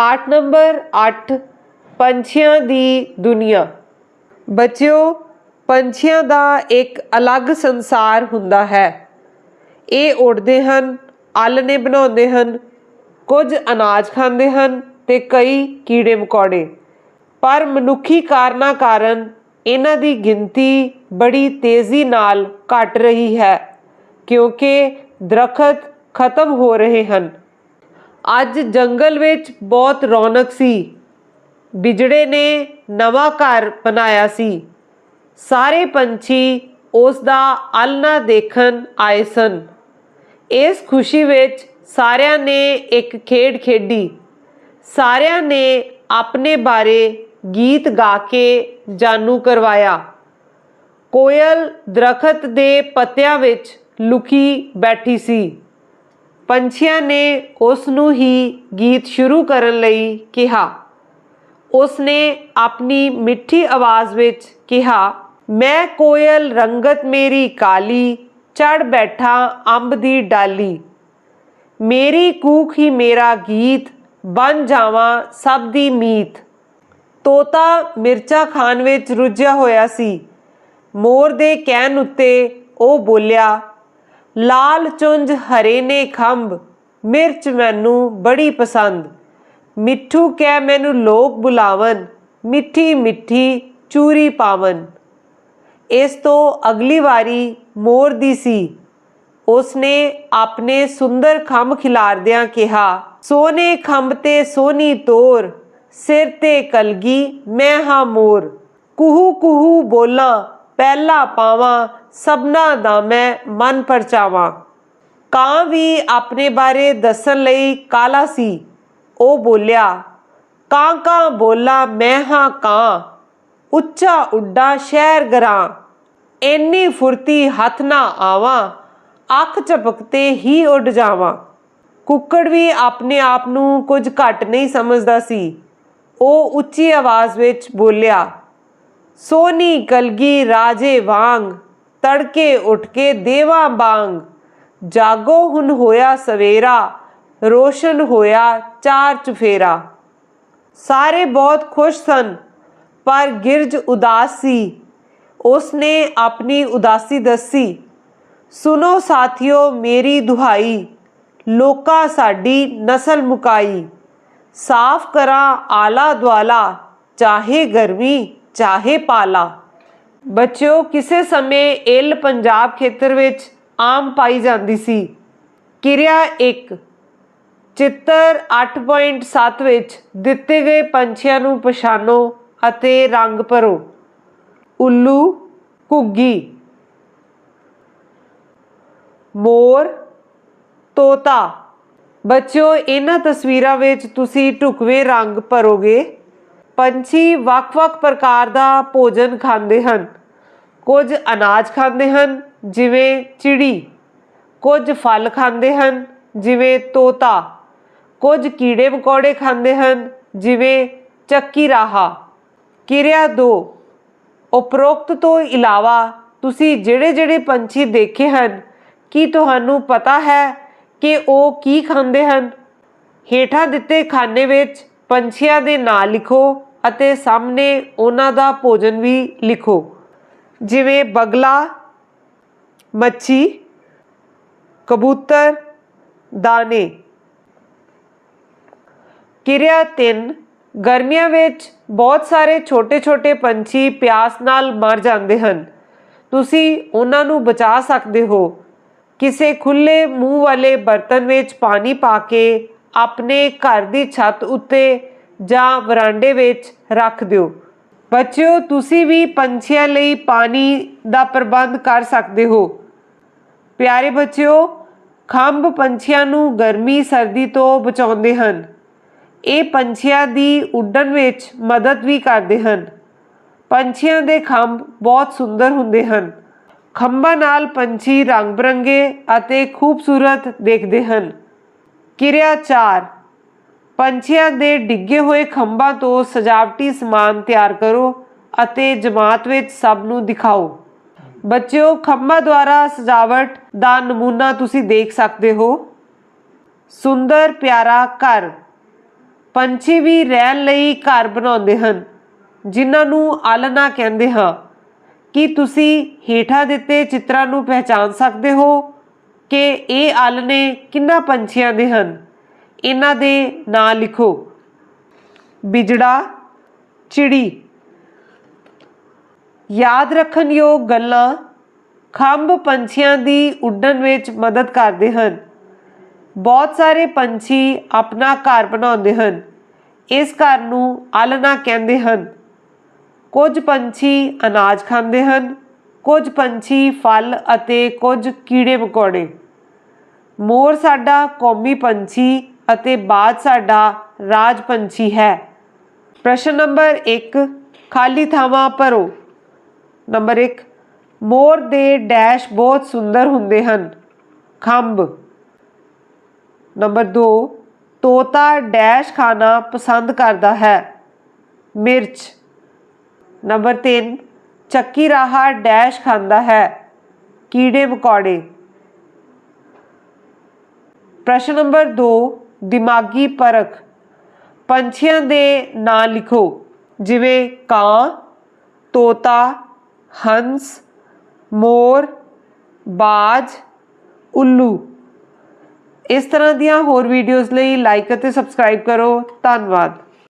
ਪਾਠ ਨੰਬਰ 8 ਪੰਛੀਆਂ ਦੀ ਦੁਨੀਆ। ਬੱਚਿਓ, ਪੰਛੀਆਂ ਦਾ ਇੱਕ ਅਲੱਗ ਸੰਸਾਰ ਹੁੰਦਾ ਹੈ। ਇਹ ਉੱਡਦੇ ਹਨ ਆਲਣੇ ਬਣਾਉਂਦੇ ਹਨ, ਕੁਝ ਅਨਾਜ ਖਾਂਦੇ ਹਨ ਤੇ ਕਈ ਕੀੜੇ ਮਕੌੜੇ। ਪਰ ਮਨੁੱਖੀ ਕਾਰਨਾਂ ਕਾਰਨ ਇਹਨਾਂ ਦੀ ਗਿਣਤੀ ਬੜੀ ਤੇਜ਼ੀ ਨਾਲ ਘਟ ਰਹੀ ਹੈ, ਕਿਉਂਕਿ ਦਰਖਤ ਖਤਮ ਹੋ ਰਹੇ ਹਨ। ਅੱਜ ਜੰਗਲ ਵਿੱਚ ਬਹੁਤ ਰੌਣਕ ਸੀ। ਬਿਜੜੇ ਨੇ ਨਵਾਂ ਘਰ ਬਣਾਇਆ ਸੀ। ਸਾਰੇ ਪੰਛੀ ਉਸ ਦਾ ਆਲਣਾ ਦੇਖਣ ਆਏ ਸਨ। ਇਸ ਖੁਸ਼ੀ ਵਿੱਚ ਸਾਰਿਆਂ ਨੇ ਇੱਕ ਖੇਡ ਖੇਡੀ। ਸਾਰਿਆਂ ਨੇ ਆਪਣੇ ਬਾਰੇ ਗੀਤ ਗਾ ਕੇ ਜਾਣੂ ਕਰਵਾਇਆ। ਕੋਇਲ ਦਰਖਤ ਦੇ ਪੱਤਿਆਂ ਵਿੱਚ ਲੁਕੀ ਬੈਠੀ ਸੀ। ਪੰਛੀਆਂ ਨੇ ਉਸ ਨੂੰ ਹੀ ਗੀਤ ਸ਼ੁਰੂ ਕਰਨ ਲਈ ਕਿਹਾ। ਉਸ ਨੇ ਆਪਣੀ ਮਿੱਠੀ ਆਵਾਜ਼ ਵਿੱਚ ਕਿਹਾ, ਮੈਂ ਕੋਇਲ ਰੰਗਤ ਮੇਰੀ ਕਾਲੀ ਚੜ ਬੈਠਾ ਅੰਬ ਦੀ ਡਾਲੀ। ਮੇਰੀ ਕੂਖ ਹੀ ਮੇਰਾ ਗੀਤ, ਬਣ ਜਾਵਾਂ ਸਭ ਦੀ ਮੀਤ। ਤੋਤਾ ਮਿਰਚਾ ਖਾਣ ਵਿੱਚ ਰੁੱਝਿਆ ਹੋਇਆ ਸੀ। ਮੋਰ ਦੇ ਕਹਿਣ ਉੱਤੇ ਉਹ ਬੋਲਿਆ ਲਾਲ ਚੁੰਝ, ਹਰੇ ਨੇ ਖੰਭ ਮਿਰਚ ਮੈਨੂੰ ਬੜੀ ਪਸੰਦ। ਮਿੱਠੂ ਕਹਿ ਮੈਨੂੰ ਲੋਕ ਬੁਲਾਵਨ, ਮਿੱਠੀ ਮਿੱਠੀ ਚੂਰੀ ਪਾਵਨ। ਇਸ ਤੋਂ ਅਗਲੀ ਵਾਰੀ ਮੋਰ ਦੀ ਸੀ। ਉਸਨੇ ਆਪਣੇ ਸੁੰਦਰ ਖੰਭ ਖਿਲਾਰਦਿਆਂ ਕਿਹਾ, ਸੋਨੇ ਖੰਭ ਤੇ ਸੋਨੀ ਤੋਰ, ਸਿਰ ਤੇ ਕਲਗੀ, ਮੈਂ ਹਾਂ ਮੋਰ। ਕੁਹੂ ਕੁਹੂ ਬੋਲਾਂ ਪਹਿਲਾ ਪਾਵਾਂ, ਸਭਨਾ ਦਾ ਮੈਂ ਮਨ ਪਰਚਾਵਾਂ। ਕਾਂ ਵੀ ਆਪਣੇ ਬਾਰੇ ਦੱਸਣ ਲਈ ਕਾਲਾ ਸੀ। ਉਹ ਬੋਲਿਆ, ਕਾਂ ਕਾਂ ਬੋਲਾ ਮੈਂ ਹਾਂ ਕਾਂ, ਉੱਚਾ ਉੱਡਾ ਸ਼ਹਿਰ ਗਰਾਂ, ਇੰਨੀ ਫੁਰਤੀ ਹੱਥ ਨਾ ਆਵਾਂ, ਅੱਖ ਝਪਕਤੇ ਹੀ ਉੱਡ ਜਾਵਾਂ। ਕੁੱਕੜ ਵੀ ਆਪਣੇ ਆਪ ਨੂੰ ਕੁਝ ਘੱਟ ਨਹੀਂ ਸਮਝਦਾ ਸੀ। ਉਹ ਉੱਚੀ ਆਵਾਜ਼ ਵਿੱਚ ਬੋਲਿਆ ਸੋਨੀ ਕਲਗੀ ਰਾਜੇ ਵਾਂਗ, ਤੜਕੇ ਉੱਠ ਕੇ ਦੇਵਾ ਬਾਂਗ। ਜਾਗੋ ਹੁਣ ਹੋਇਆ ਸਵੇਰਾ, ਰੋਸ਼ਨ ਹੋਇਆ ਚਾਰ ਚੁਫੇਰਾ। ਸਾਰੇ ਬਹੁਤ ਖੁਸ਼ ਸਨ, ਪਰ ਗਿਰਜ ਉਦਾਸ ਸੀ। ਉਸਨੇ ਆਪਣੀ ਉਦਾਸੀ ਦੱਸੀ ਸੁਨੋ ਸਾਥੀਓ ਮੇਰੀ ਦੁਹਾਈ, ਲੋਕਾਂ ਸਾਡੀ ਨਸਲ ਮੁਕਾਈ। ਸਾਫ਼ ਕਰਾਂ ਆਲਾ ਦੁਆਲਾ ਚਾਹੇ ਗਰਮੀ ਚਾਹੇ ਪਾਲਾ। ਬੱਚਿਓ, ਕਿਸੇ ਸਮੇਂ ਇਲ ਪੰਜਾਬ ਖੇਤਰ ਵਿੱਚ ਆਮ ਪਾਈ ਜਾਂਦੀ ਸੀ। ਕਿਰਿਆ 1 ਚਿੱਤਰ 8.7 ਵਿੱਚ ਦਿੱਤੇ ਗਏ ਪੰਛੀਆਂ ਨੂੰ ਪਛਾਣੋ ਅਤੇ ਰੰਗ ਭਰੋ। ਉੱਲੂ, ਘੁੱਗੀ। ਮੋਰ, ਤੋਤਾ। ਬੱਚਿਓ, ਇਹਨਾਂ ਤਸਵੀਰਾਂ ਵਿੱਚ ਤੁਸੀਂ ਢੁਕਵੇਂ ਰੰਗ ਭਰੋਗੇ। ਪੰਛੀ ਵੱਖ-ਵੱਖ ਪ੍ਰਕਾਰ ਦਾ ਭੋਜਨ ਖਾਂਦੇ ਹਨ। ਕੁਝ ਅਨਾਜ ਖਾਂਦੇ ਹਨ, ਜਿਵੇਂ ਚਿੜੀ। ਕੁਝ ਫਲ ਖਾਂਦੇ ਹਨ, ਜਿਵੇਂ ਤੋਤਾ। ਕੁਝ ਕੀੜੇ ਮਕੌੜੇ ਖਾਂਦੇ ਹਨ, ਜਿਵੇਂ ਚੱਕੀ ਰਾਹਾ। ਕਿਰਿਆ 2 ਉਪਰੋਕਤ ਤੋਂ ਇਲਾਵਾ ਤੁਸੀਂ ਜਿਹੜੇ-ਜਿਹੜੇ ਪੰਛੀ ਦੇਖੇ ਹਨ, ਕੀ ਤੁਹਾਨੂੰ ਪਤਾ ਹੈ ਕਿ ਉਹ ਕੀ ਖਾਂਦੇ ਹਨ? ਹੇਠਾਂ ਦਿੱਤੇ ਖਾਨੇ ਵਿੱਚ ਪੰਛੀਆਂ ਦੇ ਨਾਂ ਲਿਖੋ। ਅਤੇ ਸਾਹਮਣੇ ਉਹਨਾਂ ਦਾ ਭੋਜਨ ਵੀ ਲਿਖੋ। ਜਿਵੇਂ ਬਗਲਾ, ਮੱਛੀ, ਕਬੂਤਰ, ਦਾਣੇ। ਕਿਰਿਆ 3 ਗਰਮੀਆਂ ਵਿੱਚ ਬਹੁਤ ਸਾਰੇ ਛੋਟੇ-ਛੋਟੇ ਪੰਛੀ ਪਿਆਸ ਨਾਲ ਮਰ ਜਾਂਦੇ ਹਨ। ਤੁਸੀਂ ਉਹਨਾਂ ਨੂੰ ਬਚਾ ਸਕਦੇ ਹੋ। ਕਿਸੇ ਖੁੱਲੇ ਮੂੰਹ ਵਾਲੇ ਬਰਤਨ ਵਿੱਚ ਪਾਣੀ ਪਾ ਕੇ ਆਪਣੇ ਘਰ ਦੀ ਛੱਤ ਉੱਤੇ ਜਾਂ ਵਰਾਂਡੇ ਵਿੱਚ ਰੱਖ ਦਿਓ। ਬੱਚਿਓ, ਤੁਸੀਂ ਵੀ ਪੰਛੀਆਂ ਲਈ ਪਾਣੀ ਦਾ ਪ੍ਰਬੰਧ ਕਰ ਸਕਦੇ ਹੋ। ਪਿਆਰੇ ਬੱਚਿਓ, ਖੰਭ ਪੰਛੀਆਂ ਨੂੰ ਗਰਮੀ, ਸਰਦੀ ਤੋਂ ਬਚਾਉਂਦੇ ਹਨ। ਇਹ ਪੰਛੀਆਂ ਦੀ ਉੱਡਣ ਵਿੱਚ ਮਦਦ ਵੀ ਕਰਦੇ ਹਨ। ਪੰਛੀਆਂ ਦੇ ਖੰਭ ਬਹੁਤ ਸੁੰਦਰ ਹੁੰਦੇ ਹਨ। ਖੰਭਾਂ ਨਾਲ ਪੰਛੀ ਰੰਗ ਬਰੰਗੇ ਅਤੇ ਖੂਬਸੂਰਤ ਦੇਖਦੇ ਹਨ। ਕਿਰਿਆ 4 ਪੰਛੀਆਂ ਦੇ ਡਿੱਗੇ ਹੋਏ ਖੰਭਾਂ ਤੋਂ ਸਜਾਵਟੀ ਸਮਾਨ ਤਿਆਰ ਕਰੋ ਅਤੇ ਜਮਾਤ ਵਿੱਚ ਸਭ ਨੂੰ ਦਿਖਾਓ। ਬੱਚਿਓ, ਖੰਭਾਂ ਦੁਆਰਾ ਸਜਾਵਟ ਦਾ ਨਮੂਨਾ ਤੁਸੀਂ ਦੇਖ ਸਕਦੇ ਹੋ। ਸੁੰਦਰ, ਪਿਆਰਾ ਘਰ। ਪੰਛੀ ਵੀ ਰਹਿਣ ਲਈ ਘਰ ਬਣਾਉਂਦੇ ਹਨ, ਜਿਨ੍ਹਾਂ ਨੂੰ ਆਲਣਾ ਕਹਿੰਦੇ ਹਾਂ। ਕੀ ਤੁਸੀਂ ਹੇਠਾਂ ਦਿੱਤੇ ਚਿੱਤਰਾਂ ਨੂੰ ਪਹਿਚਾਨ ਸਕਦੇ ਹੋ ਕਿ ਇਹ ਆਲਣੇ ਕਿੰਨਾ ਪੰਛੀਆਂ ਦੇ ਹਨ? ਇਹਨਾਂ ਦੇ ਨਾਂ ਲਿਖੋ। ਬਿਜੜਾ, ਚਿੜੀ। ਯਾਦ ਰੱਖਣ ਯੋਗ ਗੱਲਾਂ ਖੰਭ ਪੰਛੀਆਂ ਦੀ ਉੱਡਣ ਵਿੱਚ ਮਦਦ ਕਰਦੇ ਹਨ। ਬਹੁਤ ਸਾਰੇ ਪੰਛੀ ਆਪਣਾ ਘਰ ਬਣਾਉਂਦੇ ਹਨ। ਇਸ ਘਰ ਨੂੰ ਆਲਣਾ ਕਹਿੰਦੇ ਹਨ। ਕੁਝ ਪੰਛੀ ਅਨਾਜ ਖਾਂਦੇ ਹਨ, ਕੁਝ ਪੰਛੀ ਫਲ ਅਤੇ ਕੁਝ ਕੀੜੇ ਮਕੌੜੇ। ਮੋਰ ਸਾਡਾ ਕੌਮੀ ਪੰਛੀ ਅਤੇ ਬਾਜ ਸਾਡਾ ਰਾਜ ਪੰਛੀ ਹੈ। ਪ੍ਰਸ਼ਨ ਨੰਬਰ 1 ਖਾਲੀ ਥਾਵਾਂ ਭਰੋ। ਨੰਬਰ 1 ਮੋਰ ਦੇ ਡੈਸ਼ ਬਹੁਤ ਸੁੰਦਰ ਹੁੰਦੇ ਹਨ। ਖੰਭ। ਨੰਬਰ 2 ਤੋਤਾ ਡੈਸ਼ ਖਾਣਾ ਪਸੰਦ ਕਰਦਾ ਹੈ। ਮਿਰਚ। ਨੰਬਰ 3 ਚੱਕੀ ਰਾਹਾ ਡੈਸ਼ ਖਾਂਦਾ ਹੈ। ਕੀੜੇ ਮਕੌੜੇ। ਪ੍ਰਸ਼ਨ ਨੰਬਰ 2 ਦਿਮਾਗੀ ਪਰਖ। ਪੰਛੀਆਂ ਦੇ ਨਾਂ ਲਿਖੋ, ਜਿਵੇਂ ਕਾਂ, ਤੋਤਾ, ਹੰਸ, ਮੋਰ, ਬਾਜ, ਉੱਲੂ। ਇਸ ਤਰ੍ਹਾਂ ਦੀਆਂ ਹੋਰ ਵੀਡੀਓਜ਼ ਲਈ ਲਾਈਕ ਅਤੇ ਸਬਸਕ੍ਰਾਈਬ ਕਰੋ। ਧੰਨਵਾਦ।